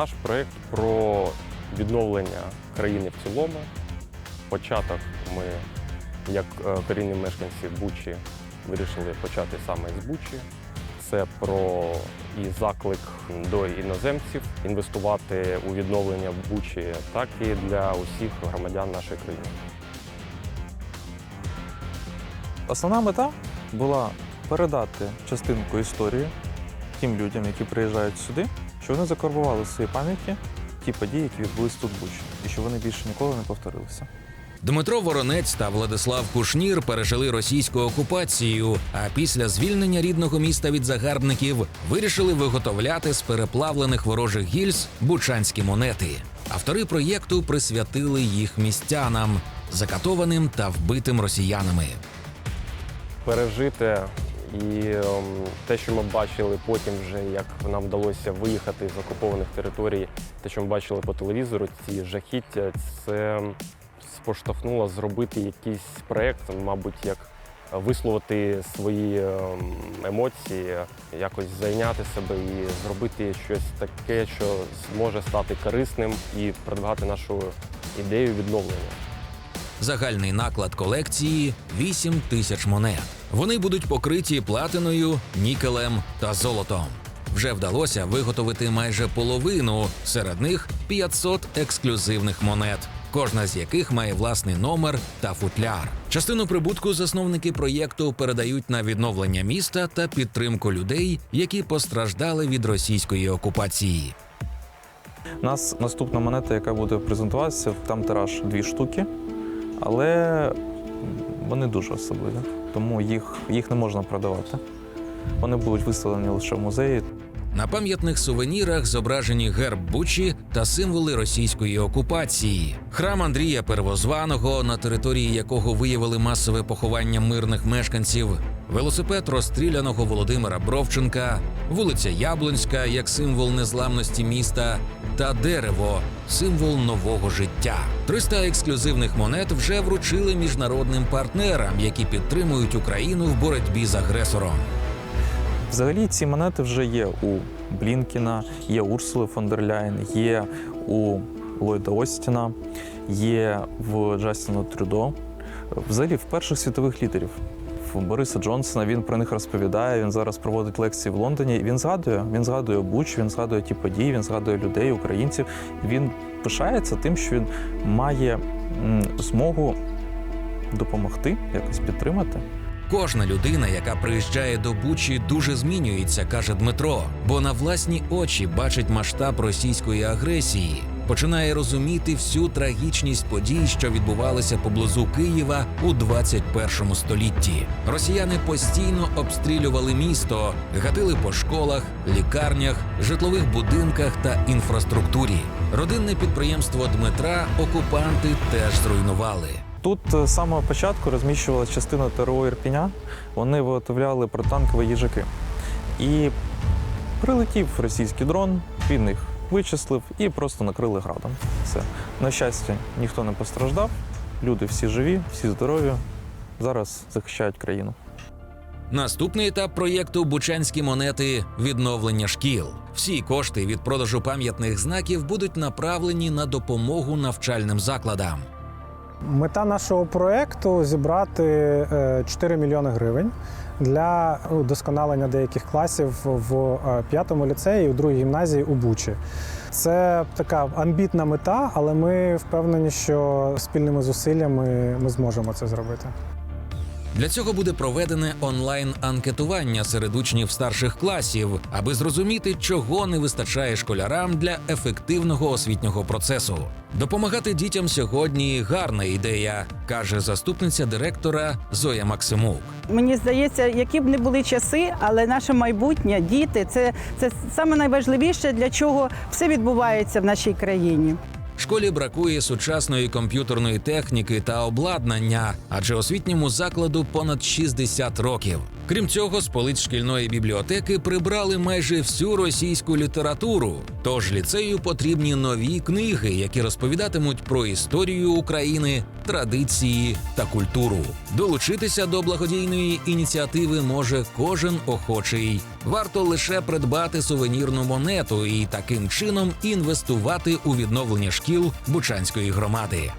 Наш проєкт про відновлення країни в цілому. Початок ми, як е, корінні мешканці Бучі, вирішили почати саме з Бучі. Це про і заклик до іноземців інвестувати у відновлення Бучі, так і для усіх громадян нашої країни. Основна мета була передати частинку історії тим людям, які приїжджають сюди, що вони закарбували в своїй пам'яті ті події, які відбулись тут Бучі, і що вони більше ніколи не повторилися. Дмитро Воронець та Владислав Кушнір пережили російську окупацію, а після звільнення рідного міста від загарбників вирішили виготовляти з переплавлених ворожих гільз бучанські монети. Автори проєкту присвятили їх містянам, закатованим та вбитим росіянами. пережити. І ем, те, що ми бачили потім, вже як нам вдалося виїхати з окупованих територій, те, що ми бачили по телевізору, ці жахіття, це споштовхнуло зробити якийсь проєкт, мабуть, як висловити свої ем, емоції, якось зайняти себе і зробити щось таке, що зможе стати корисним і продвигати нашу ідею відновлення. Загальний наклад колекції 8 тисяч монет. Вони будуть покриті платиною, нікелем та золотом. Вже вдалося виготовити майже половину, серед них 500 ексклюзивних монет, кожна з яких має власний номер та футляр. Частину прибутку засновники проєкту передають на відновлення міста та підтримку людей, які постраждали від російської окупації. У нас наступна монета, яка буде презентуватися, там тираж дві штуки, але вони дуже особливі, тому їх, їх не можна продавати. Вони будуть виставлені лише в музеї. На пам'ятних сувенірах зображені герб Бучі та символи російської окупації. Храм Андрія Первозваного, на території якого виявили масове поховання мирних мешканців, велосипед розстріляного Володимира Бровченка, вулиця Яблонська як символ незламності міста, та дерево символ нового життя. 300 ексклюзивних монет вже вручили міжнародним партнерам, які підтримують Україну в боротьбі з агресором. Взагалі ці монети вже є у Блінкіна, є Урсули фон дер Ляєн, є у Ллойда Остіна, є в Джастіна Трюдо. Взагалі в перших світових лідерів. Бориса Джонсона він про них розповідає. Він зараз проводить лекції в Лондоні. Він згадує, він згадує Буч, він згадує ті події, він згадує людей, українців. Він пишається тим, що він має змогу допомогти, якось підтримати. Кожна людина, яка приїжджає до Бучі, дуже змінюється, каже Дмитро, бо на власні очі бачить масштаб російської агресії, починає розуміти всю трагічність подій, що відбувалися поблизу Києва у 21 столітті. Росіяни постійно обстрілювали місто, гатили по школах, лікарнях, житлових будинках та інфраструктурі. Родинне підприємство Дмитра окупанти теж зруйнували. Тут е, з самого початку розміщувалася частина ТРО Ірпіня. Вони виготовляли протанкові їжаки. І прилетів російський дрон, він їх вичислив і просто накрили градом. Все. На щастя, ніхто не постраждав, люди всі живі, всі здорові. Зараз захищають країну. Наступний етап проєкту Бучанські монети відновлення шкіл. Всі кошти від продажу пам'ятних знаків будуть направлені на допомогу навчальним закладам. Мета нашого проекту зібрати е, 4 мільйони гривень для удосконалення деяких класів в е, п'ятому ліцеї і у другій гімназії у Бучі. Це така амбітна мета, але ми впевнені, що спільними зусиллями ми зможемо це зробити. Для цього буде проведене онлайн-анкетування серед учнів старших класів, аби зрозуміти, чого не вистачає школярам для ефективного освітнього процесу. Допомагати дітям сьогодні гарна ідея, каже заступниця директора Зоя Максимук. Мені здається, які б не були часи, але наше майбутнє, діти це, це найважливіше, для чого все відбувається в нашій країні. Школі бракує сучасної комп'ютерної техніки та обладнання, адже освітньому закладу понад 60 років. Крім цього, з полиць шкільної бібліотеки прибрали майже всю російську літературу. Тож ліцею потрібні нові книги, які розповідатимуть про історію України, традиції та культуру. Долучитися до благодійної ініціативи може кожен охочий. Варто лише придбати сувенірну монету і таким чином інвестувати у відновлення шкіл Бучанської громади.